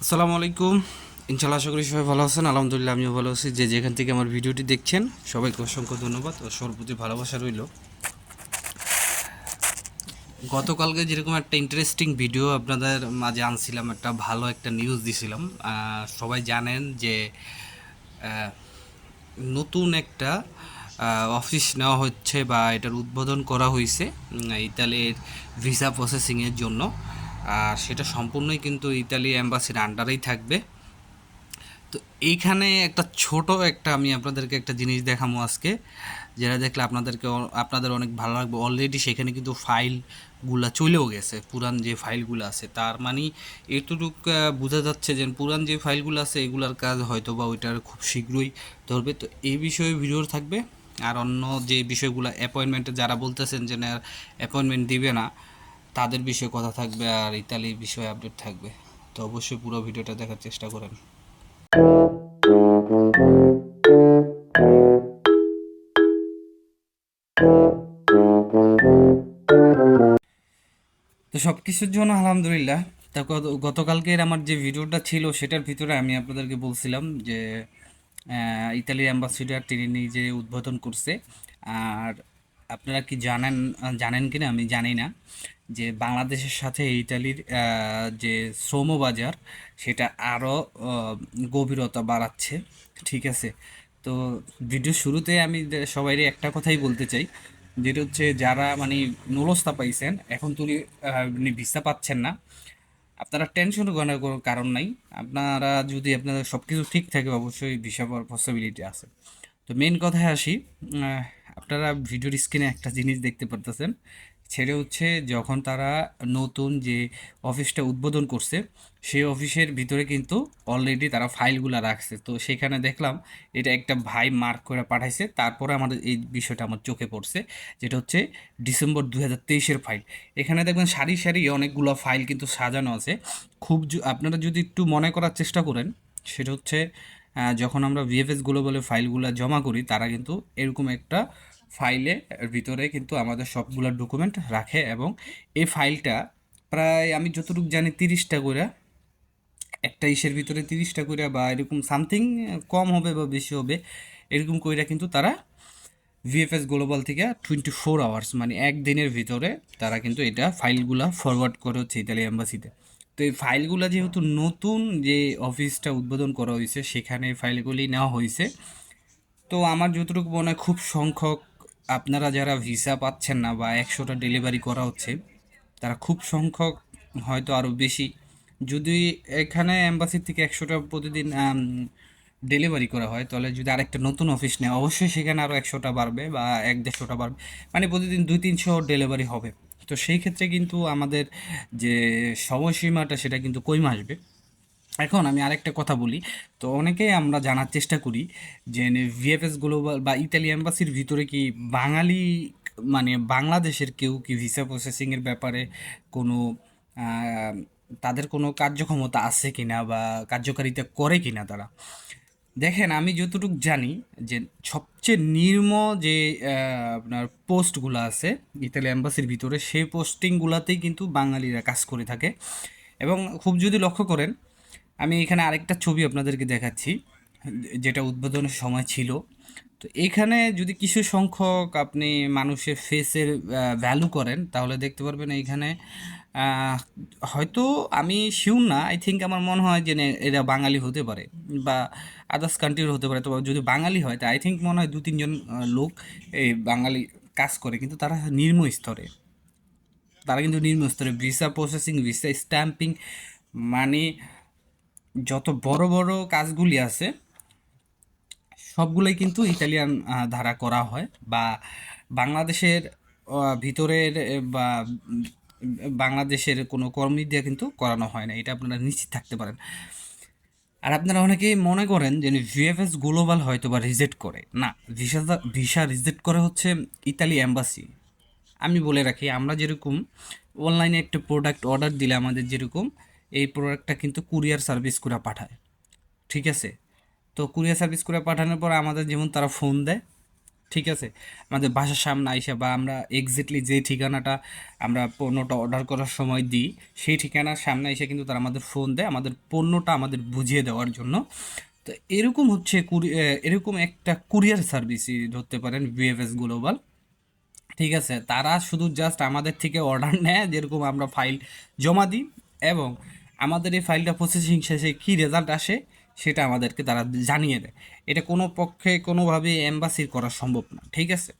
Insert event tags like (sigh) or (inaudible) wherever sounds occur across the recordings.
আসসালামু আলাইকুম। ইনশাল্লাহ আশা করি সবাই ভালো আছেন। আলহামদুলিল্লাহ আমিও ভালো আছি। যে যেখান থেকে আমার ভিডিওটি দেখছেন, সবাইকে অসংখ্য ধন্যবাদ ও সর্বপ্রতি ভালোবাসা রইল। গতকালকে যেরকম একটা ইন্টারেস্টিং ভিডিও আপনাদের মাঝে আনছিলাম, একটা ভালো একটা নিউজ দিছিলাম। সবাই জানেন যে নতুন একটা অফিস নেওয়া হচ্ছে বা এটার উদ্বোধন করা হয়েছে ইতালির ভিসা প্রসেসিংয়ের জন্য। আর সেটা সম্পূর্ণই কিন্তু ইতালি অ্যাম্বাসির আন্ডারেই থাকবে। তো এইখানে একটা ছোট একটা আমি আপনাদেরকে একটা জিনিস দেখাবো আজকে, যেটা দেখলে আপনাদেরকে আপনাদের অনেক ভালো লাগবে। অলরেডি সেখানে কিন্তু ফাইলগুলা চলেও গেছে, পুরান যে ফাইলগুলো আছে। তার মানে এতটুক বোঝা যাচ্ছে যে পুরান যে ফাইলগুলো আছে, এগুলার কাজ হয়তো বা ওইটার খুব শীঘ্রই ধরবে। তো এই বিষয়ে ভিডিও থাকবে। আর অন্য যে বিষয়গুলো অ্যাপয়েন্টমেন্টে যারা বলতেছেন যে না অ্যাপয়েন্টমেন্ট দিবে না তাদের বিষয়ে কথা থাকবে আর ইতালি বিষয়ে আপডেট থাকবে। তো অবশ্যই পুরো ভিডিওটা দেখার চেষ্টা করেন। তো সব কিছুর জন্য আলহামদুলিল্লাহ। তা গতকালকের আমার যে ভিডিওটা ছিল সেটার ভিতরে আমি আপনাদেরকে বলছিলাম যে ইতালির অ্যাম্বাসিডার তিনি নিজে উদ্বোধন করছে। আর আপনারা কি জানেন জানেন কিনা আমি জানি না। যে বাংলাদেশের সাথে ইতালির যে শ্রম বাজার, সেটা আরও গভীরতা বাড়াচ্ছে। ঠিক আছে? তো ভিডিও শুরুতে আমি সবাই একটা কথাই বলতে চাই। যেটা হচ্ছে যারা মানে নুলস্তা পাইছেন, এখন তুমি ভিসা পাচ্ছেন না। আপনারা টেনশন করার কোনো কারণ নাই। আপনারা যদি আপনাদের সব কিছু ঠিক থাকে, অবশ্যই ভিসা পাওয়ার পসিবিলিটি আছে। তো মেন কথায় আসি আপনারা ভিডিওর স্ক্রিনে একটা জিনিস দেখতে পারতেছেন ছেড়ে হচ্ছে যখন তারা নতুন যে অফিসটা উদ্বোধন করছে, সেই অফিসের ভিতরে কিন্তু অলরেডি তারা ফাইলগুলো রাখছে। তো সেখানে দেখলাম এটা একটা ভাই মার্ক করে পাঠাইছে, তারপরে আমাদের এই বিষয়টা আমার চোখে পড়ছে, যেটা হচ্ছে ডিসেম্বর দু হাজার তেইশের ফাইল। এখানে দেখবেন সারি সারি অনেকগুলো ফাইল কিন্তু সাজানো আছে। খুব আপনারা যদি একটু মনে করার চেষ্টা করেন, সেটা হচ্ছে যখন আমরা ভিএফএস গ্লোবালে ফাইলগুলো জমা করি, তারা কিন্তু এরকম একটা ফাইলে ভিতরে কিন্তু আমাদের সবগুলো ডকুমেন্ট রাখে এবং এই ফাইলটা প্রায়, আমি যতটুকু জানি, তিরিশটা করে, একটা ইসের ভিতরে তিরিশটা করে বা এরকম সামথিং কম হবে বা বেশি হবে, এরকম কইরা কিন্তু তারা ভিএফএস গ্লোবাল থেকে টোয়েন্টি ফোর আওয়ার্স মানে একদিনের ভিতরে তারা কিন্তু এটা ফাইলগুলা ফরওয়ার্ড করে হচ্ছে ইতালি এম্বাসিতে তো এই ফাইলগুলো যেহেতু নতুন যে অফিসটা উদ্বোধন করা হয়েছে, সেখানে ফাইলগুলি নেওয়া হয়েছে। তো আমার যতটুকু মনে হয় খুব সংখ্যক আপনারা যারা ভিসা পাচ্ছেন না বা একশোটা ডেলিভারি করা হচ্ছে, তারা খুব সংখ্যক, হয়তো আরও বেশি। যদি এখানে অ্যাম্বাসির থেকে একশোটা প্রতিদিন ডেলিভারি করা হয়, তাহলে যদি আরেকটা নতুন অফিস নেয়, অবশ্যই সেখানে আরও একশোটা বাড়বে বা এক দেড়শোটা বাড়বে। মানে প্রতিদিন দুই তিনশো ডেলিভারি হবে। তো সেই ক্ষেত্রে কিন্তু আমাদের যে সময়সীমাটা সেটা কিন্তু কমে আসবে? এখন আমি আরেকটা কথা বলি। তো অনেকেই আমরা জানার চেষ্টা করি যে ভিএফএস গ্লোবাল বা ইতালি এম্বাসির ভিতরে কি বাঙালি মানে বাংলাদেশের কেউ কি ভিসা প্রসেসিংয়ের ব্যাপারে কোনো তাদের কোনো কার্যক্ষমতা আছে কিনা বা কার্যকারিতা করে কিনা তারা? দেখেন, আমি যতটুকু জানি যে সবচেয়ে নির্ম যে আপনার পোস্টগুলো আছে ইতালি এম্বাসির ভিতরে, সেই পোস্টিংগুলোতেই কিন্তু বাঙালিরা কাজ করে থাকে। এবং খুব যদি লক্ষ্য করেন, আমি এখানে আরেকটা ছবি আপনাদেরকে দেখাচ্ছি, যেটা উদ্বোধনের সময় ছিল। তো এখানে যদি কিছু সংখ্যক আপনি মানুষের ফেসের ভ্যালু করেন, তাহলে দেখতে পারবেন এইখানে হয়তো আমি শিউর না। আই থিঙ্ক আমার মনে হয় যে এরা বাঙালি হতে পারে বা আদার্স কান্ট্রির হতে পারে। তো যদি বাঙালি হয় তা আই থিঙ্ক মনে হয় দু তিনজন লোক এই বাঙালি কাজ করে। কিন্তু তারা নিম্ন স্তরে। তারা কিন্তু নিম্ন স্তরে ভিসা প্রসেসিং ভিসা স্ট্যাম্পিং মানে যত বড় বড় কাজগুলি আছে সবগুলোই কিন্তু ইতালিয়ান আহ, ধারা করা হয় বা বাংলাদেশের ভিতরের বা বাংলাদেশের কোনো কর্মী দিয়ে কিন্তু করানো হয় না, এটা আপনারা নিশ্চিত থাকতে পারেন। আর আপনারা অনেকেই মনে করেন যে ভিএফএস গ্লোবাল হয়তো বা রিজেক্ট করে। না, ভিসা ভিসা রিজেক্ট করে হচ্ছে ইতালি অ্যাম্বাসি আমি বলে রাখি, আমরা যেরকম অনলাইনে একটা প্রোডাক্ট অর্ডার দিলে আমাদের যেরকম এই প্রোডাক্টটা কিন্তু কুরিয়ার সার্ভিস করে পাঠায়। ঠিক আছে? তো কুরিয়ার সার্ভিস করে পাঠানোর পর আমাদের যেমন তারা ফোন দেয় ঠিক আছে? আমাদের বাসার সামনে আইসা বা আমরা এক্স্যাক্টলি যে ঠিকানাটা আমরা পণ্যটা অর্ডার করার সময় দিই, সেই ঠিকানার সামনে এসে কিন্তু তারা আমাদের ফোন দেয়, আমাদের পণ্যটা আমাদের বুঝিয়ে দেওয়ার জন্য। তো এরকম হচ্ছে এরকম একটা কুরিয়ার সার্ভিসই ধরতে পারেন ভিএফএস গ্লোবাল ঠিক আছে? তারা শুধু জাস্ট আমাদের থেকে অর্ডার নেয়, যেরকম আমরা ফাইল জমা দিই এবং আমাদের এই ফাইলটা প্রসেসিং শেষে কী রেজাল্ট আসে? সেটা আমাদেরকে তারা জানিয়ে দেয়। এটা কোনো পক্ষে কোনোভাবে এম্বাসির করা সম্ভব না, ঠিক আছে?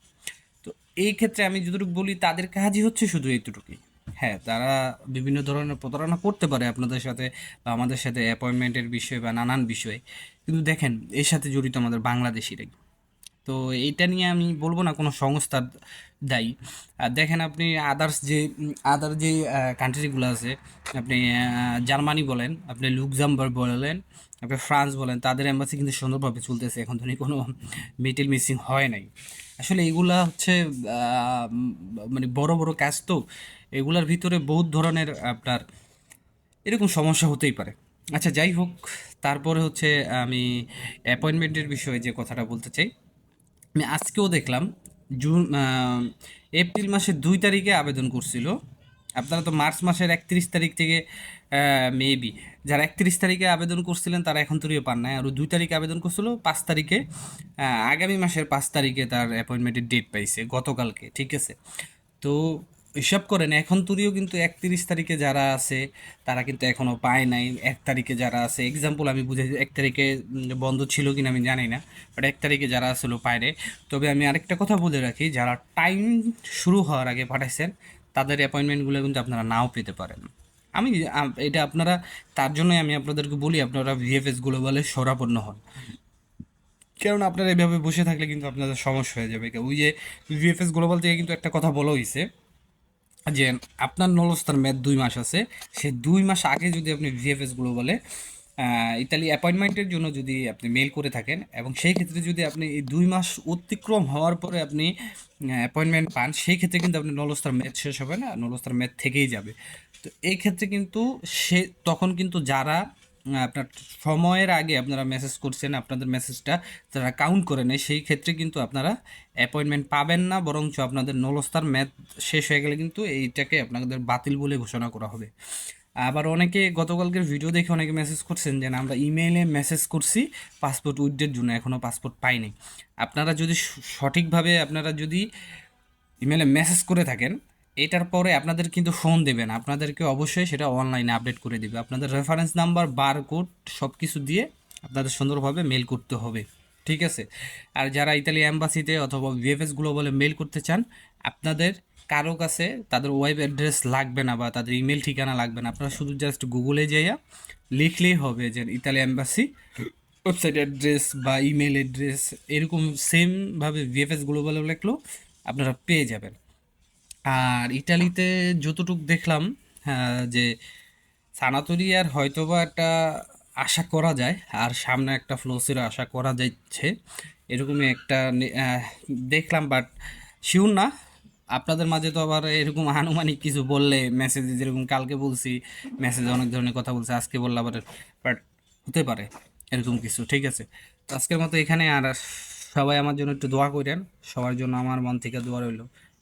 তো এই ক্ষেত্রে আমি যতটুকু বলি তাদের কাজই হচ্ছে শুধু এইটুকুই। হ্যাঁ তারা বিভিন্ন ধরনের প্রতারণা করতে পারে আপনাদের সাথে বা আমাদের সাথে অ্যাপয়েন্টমেন্টের বিষয়ে বা নানান বিষয়ে। কিন্তু দেখেন, এর সাথে জড়িত আমাদের বাংলাদেশিরাই। তো এইটা নিয়ে আমি বলব না কোনো সংস্থার দায়ী। আর দেখেন আপনি আদার্স যে আদার যে কান্ট্রিগুলো আছে, আপনি জার্মানি বলেন, আপনি লুকজামবার্গ বলেন, আপনি ফ্রান্স বলেন, তাদের এম্বাসি কিন্তু সুন্দরভাবে চলতেছে, এখন ধরে কোনো মিটিল মিসিং হয় নাই। আসলে এগুলা হচ্ছে মানে বড় বড় কাজ তো, এগুলার ভিতরে বহুত ধরনের আপনার এরকম সমস্যা হতেই পারে। আচ্ছা যাই হোক, তারপরে হচ্ছে আমি অ্যাপয়েন্টমেন্টের বিষয়ে যে কথাটা বলতে চাই আমি আজকেও দেখলাম, জুন এপ্রিল মাসের দুই তারিখে আবেদন করছিল। আপনারা তো মার্চ মাসের একত্রিশ তারিখ থেকে মেবি যারা একত্রিশ তারিখে আবেদন করছিলেন, তারা এখন তৈরিও পান নাই। আর দুই তারিখে আবেদন করছিল, পাঁচ তারিখে আগামী মাসের পাঁচ তারিখে তার অ্যাপয়েন্টমেন্টের ডেট পাইছে, গতকালকে, ঠিক আছে? তো হিসাব করেন, এখন তুরিও কিন্তু একত্রিশ তারিখে যারা আছে, তারা কিন্তু এখনও পায় নাই। এক তারিখে যারা আছে এক্সাম্পল আমি বুঝাই, এক তারিখে বন্ধ ছিল কিনা আমি জানি না বাট এক তারিখে যারা আসলো পায়রে তবে আমি আরেকটা কথা বলে রাখি, যারা টাইম শুরু হওয়ার আগে পাঠাইছেন, তাদের অ্যাপয়েন্টমেন্টগুলো কিন্তু আপনারা নাও পেতে পারেন। আমি এটা আপনারা, তার জন্যই আমি আপনাদেরকে বলি, আপনারা ভিএফএস গ্লোবালে সরাপন্ন হন। কারণ আপনারা এভাবে বসে থাকলে কিন্তু আপনাদের সমস্যা হয়ে যাবে। ওই যে ভিএফএস গ্লোবাল থেকে কিন্তু একটা কথা বলা হয়েছে যে আপনার নলস্তার ম্যাথ দুই মাস আছে, সে দুই মাস আগে যদি আপনি ভিএফএস বলে ইতালি অ্যাপয়েন্টমেন্টের জন্য যদি আপনি মেল করে থাকেন এবং সেই ক্ষেত্রে যদি আপনি এই দুই মাস অতিক্রম হওয়ার পরে আপনি অ্যাপয়েন্টমেন্ট পান, সেই ক্ষেত্রে কিন্তু আপনি নলস্তার ম্যাথ শেষ হবে না নলস্তার ম্যাথ থেকেই যাবে। তো এই ক্ষেত্রে কিন্তু সে, তখন কিন্তু যারা আপনার সময়ের আগে আপনারা মেসেজ করছেন, আপনাদের মেসেজটা তারা কাউন্ট করে নেয়, সেই ক্ষেত্রে কিন্তু আপনারা অ্যাপয়েন্টমেন্ট পাবেন না, বরঞ্চ আপনাদের নলস্তার ম্যাথ শেষ হয়ে গেলে কিন্তু এইটাকে আপনাদের বাতিল বলে ঘোষণা করা হবে। আবার অনেকে গতকালকের ভিডিও দেখে অনেকে মেসেজ করছেন যে আমরা ইমেইলে মেসেজ করছি পাসপোর্ট উইথড্রের জন্য এখনও পাসপোর্ট পাইনি। আপনারা যদি সঠিকভাবে আপনারা যদি ইমেলে মেসেজ করে থাকেন এটার পরে আপনাদের কিন্তু ফোন দেবে না আপনাদেরকে অবশ্যই সেটা অনলাইনে আপডেট করে দেবে। আপনাদের রেফারেন্স নাম্বার বারকোড সব কিছু দিয়ে আপনাদের সুন্দরভাবে মেল করতে হবে। ঠিক আছে? আর যারা ইতালি অ্যাম্বাসিতে অথবা ভিএফএস গ্লোবালে মেল করতে চান, আপনাদের কারও কাছে তাদের ওয়েব অ্যাড্রেস লাগবে না বা তাদের ইমেল ঠিকানা লাগবে না। আপনারা শুধু জাস্ট গুগলে যাইয়া লিখলেই হবে যে ইতালি অ্যাম্বাসি ওয়েবসাইট অ্যাড্রেস বা ইমেল অ্যাড্রেস এরকম সেমভাবে ভিএফএস গ্লোবালে লিখলেও আপনারা পেয়ে যাবেন। আর ইটালিতে যতটুক দেখলাম হ্যাঁ, যে সানাতোরিয়ার হয়তোবা একটা আশা করা যায় আর সামনে একটা ফ্লোসের আশা করা যাচ্ছে এরকমই একটা দেখলাম বাট শিওর না। আপনাদের মাঝে তো আবার এরকম (laughs) আনুমানিক কিছু বললে মেসেজে যেরকম কালকে বলছি মেসেজে অনেক ধরনের কথা বলছে আজকে বললে আবার বাট হতে পারে এরকম কিছু ঠিক আছে? আজকের মতো এখানে আর সবাই আমার জন্য একটু দোয়া করেন সবার জন্য আমার মন থেকে দোয়া রইল।